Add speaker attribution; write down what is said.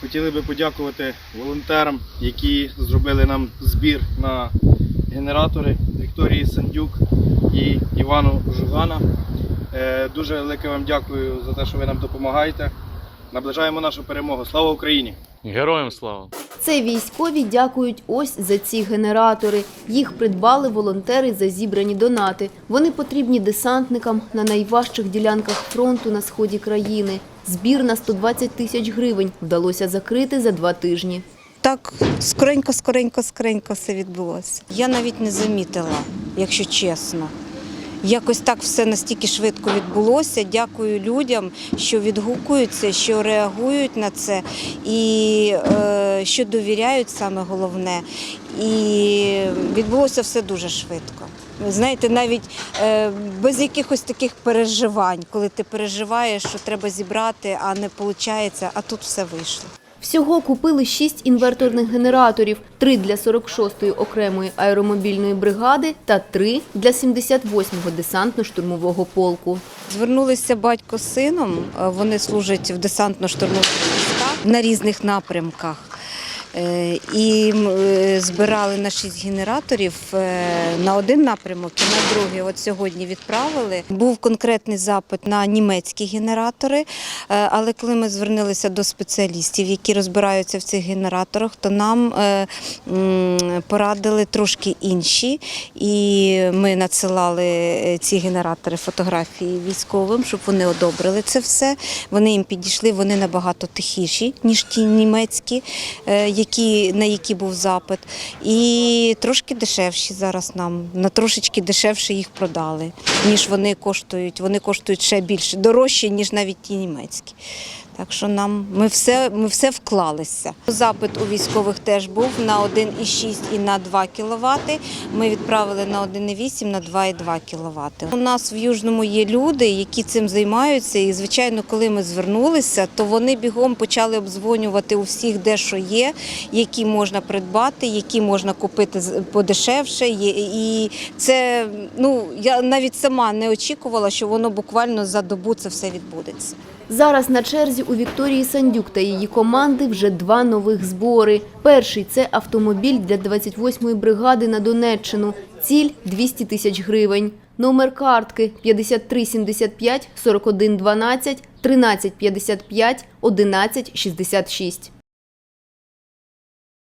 Speaker 1: Хотіли би подякувати волонтерам, які зробили нам збір на генератори Вікторії Сандюк і Івану Жугана. Е, Дуже велике вам дякую за те, що ви нам допомагаєте. Наближаємо нашу перемогу. Слава Україні!
Speaker 2: Героям слава!
Speaker 3: Це військові дякують ось за ці генератори. Їх придбали волонтери за зібрані донати. Вони потрібні десантникам на найважчих ділянках фронту на сході країни. Збір на 120 тисяч гривень вдалося закрити за два тижні.
Speaker 4: Так скоренько, скоренько, скоренько все відбулося. Я навіть не замітила, якщо чесно. Якось так все настільки швидко відбулося. Дякую людям, що відгукуються, що реагують на це і е, що довіряють саме головне. І відбулося все дуже швидко. Знаєте, навіть е, без якихось таких переживань, коли ти переживаєш, що треба зібрати, а не виходить, а тут все вийшло.
Speaker 3: Всього купили шість інверторних генераторів, три для 46-ї окремої аеромобільної бригади та три для 78-го десантно-штурмового полку.
Speaker 4: Звернулися батько з сином. е, Вони служать в десантно-штурмових військах на різних напрямках. Е, І е, збирали на шість генераторів е, на один напрямок і на другий. От сьогодні відправили. Був конкретний запит на німецькі генератори, але коли ми звернулися до спеціалістів, які розбираються в цих генераторах, то нам порадили трошки інші. І ми надсилали ці генератори фотографії військовим, щоб вони одобрили це все. Вони їм підійшли, вони набагато тихіші, ніж ті німецькі, які, на які був запит. І трошки дешевші зараз нам. На трошечки дешевше їх продали, ніж вони коштують. Вони коштують ще більше, дорожче, ніж навіть ті німецькі. Так що нам ми все, ми все вклалися. Запит у військових теж був на 1,6 і на 2 кВт. Ми відправили на 1,8, на 2,2 кВт. У нас в Южному є люди, які цим займаються. І, звичайно, коли ми звернулися, то вони бігом почали обдзвонювати у всіх, де що є, які можна придбати, які можна купити подешевше. І це ну я навіть сама не очікувала, що воно буквально за добу це все відбудеться.
Speaker 3: Зараз на черзі у Вікторії Сандюк та її команди вже два нових збори. Перший – це автомобіль для 28-ї бригади на Донеччину. Ціль – 200 тисяч гривень. Номер картки 5375 4112 1355 1166.